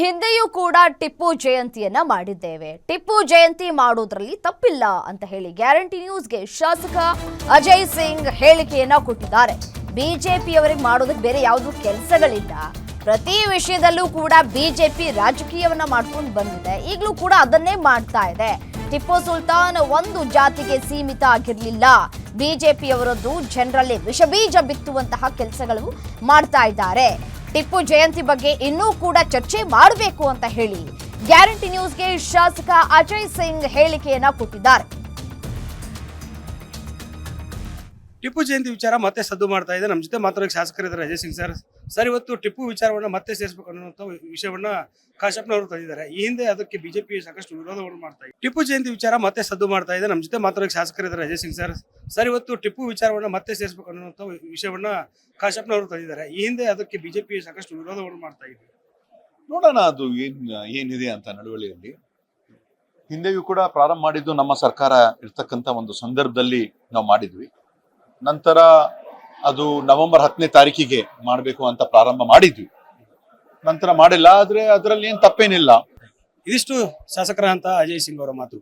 ಹಿಂದೆಯೂ ಕೂಡ ಟಿಪ್ಪು ಜಯಂತಿಯನ್ನ ಮಾಡಿದ್ದೇವೆ. ಟಿಪ್ಪು ಜಯಂತಿ ಮಾಡೋದ್ರಲ್ಲಿ ತಪ್ಪಿಲ್ಲ ಅಂತ ಹೇಳಿ ಗ್ಯಾರಂಟಿ ನ್ಯೂಸ್ಗೆ ಶಾಸಕ ಅಜಯ್ ಸಿಂಗ್ ಹೇಳಿಕೆಯನ್ನ ಕೊಟ್ಟಿದ್ದಾರೆ. ಬಿಜೆಪಿಯವರಿಗೆ ಮಾಡೋದಕ್ಕೆ ಬೇರೆ ಯಾವುದು ಕೆಲಸಗಳಿಲ್ಲ. ಪ್ರತಿ ವಿಷಯದಲ್ಲೂ ಕೂಡ ಬಿಜೆಪಿ ರಾಜಕೀಯವನ್ನ ಮಾಡ್ಕೊಂಡು ಬಂದಿದೆ. ಈಗಲೂ ಕೂಡ ಅದನ್ನೇ ಮಾಡ್ತಾ ಇದೆ. ಟಿಪ್ಪು ಸುಲ್ತಾನ್ ಒಂದು ಜಾತಿಗೆ ಸೀಮಿತ ಆಗಿರಲಿಲ್ಲ. ಬಿಜೆಪಿಯವರದ್ದು ಜನರಲ್ಲಿ ವಿಷಬೀಜ ಬಿತ್ತುವಂತಹ ಕೆಲಸಗಳು ಮಾಡ್ತಾ ಇದ್ದಾರೆ. ಟಿಪ್ಪು ಜಯಂತಿ ಬಗ್ಗೆ ಇನ್ನೂ ಕೂಡ ಚರ್ಚೆ ಮಾಡಬೇಕು ಅಂತ ಹೇಳಿ. ಗ್ಯಾರಂಟಿ ನ್ಯೂಸ್ಗೆ ಶಾಸಕ ಅಜಯ್ ಸಿಂಗ್ ಹೇಳಿಕೆಯನ್ನ ಕೊಟ್ಟಿದ್ದಾರೆ. ಟಿಪ್ಪು ಜಯಂತಿ ವಿಚಾರ ಮತ್ತೆ ಸದ್ದು ಮಾಡ್ತಾ ಇದೆ. ನಮ್ಮ ಜೊತೆ ಮಾತಾಡೋಕೆ ಶಾಸಕರಿದ್ದಾರೆ ಅಜಯ್ ಸಿಂಗ್ ಸರ್. ಸರ್, ಇವತ್ತು ಟಿಪ್ಪು ವಿಚಾರವನ್ನ ಮತ್ತೆ ಸೇರಿಸಬೇಕು ಅನ್ನುವಂಥ ವಿಷಯವನ್ನ ಕಾಶಪ್ಪನವರು ತಂದಿದ್ದಾರೆ. ಈ ಹಿಂದೆ ಅದಕ್ಕೆ ಬಿಜೆಪಿ ಸಾಕಷ್ಟು ವಿರೋಧವನ್ನು ಮಾಡ್ತಾ ಇದೆ. ಟಿಪ್ಪು ಜಯಂತಿ ವಿಚಾರ ಮತ್ತೆ ಸದ್ದು ಮಾಡ್ತಾ ಇದೆ. ನಮ್ಮ ಜೊತೆ ಮಾತಾಡೋಕೆ ಶಾಸಕರಿದ್ದಾರೆ ಅಜಯ್ ಸಿಂಗ್ ಸರ್. ಸರ್, ಇವತ್ತು ಟಿಪ್ಪು ವಿಚಾರವನ್ನ ಮತ್ತೆ ಸೇರಿಸಬೇಕು ಅನ್ನುವಂಥ ವಿಷಯವನ್ನ ಕಾಶಪ್ಪನವರು ತಂದಿದ್ದಾರೆ. ಈ ಹಿಂದೆ ಅದಕ್ಕೆ ಬಿಜೆಪಿ ಸಾಕಷ್ಟು ವಿರೋಧವನ್ನು ಮಾಡ್ತಾ ಇದೆ. ನೋಡೋಣ, ಅದು ಏನ್, ಏನಿದೆ ಅಂತ ನಡವಳಿಯಲ್ಲಿ. ಹಿಂದೆಯೂ ಕೂಡ ಪ್ರಾರಂಭ ಮಾಡಿದ್ದು ನಮ್ಮ ಸರ್ಕಾರ ಇರ್ತಕ್ಕಂಥ ಒಂದು ಸಂದರ್ಭದಲ್ಲಿ ನಾವು ಮಾಡಿದ್ವಿ. ನಂತರ ಅದು ನವೆಂಬರ್ ಹತ್ತನೇ ತಾರೀಕಿಗೆ ಮಾಡಬೇಕು ಅಂತ ಪ್ರಾರಂಭ ಮಾಡಿದ್ವಿ. ನಂತರ ಮಾಡಿಲ್ಲ, ಆದ್ರೆ ಅದರಲ್ಲಿ ಏನ್ ತಪ್ಪೇನಿಲ್ಲ. ಇದಿಷ್ಟು ಶಾಸಕರ ಅಂತ ಅಜಯ್ ಸಿಂಗ್ ಅವರ ಮಾತು.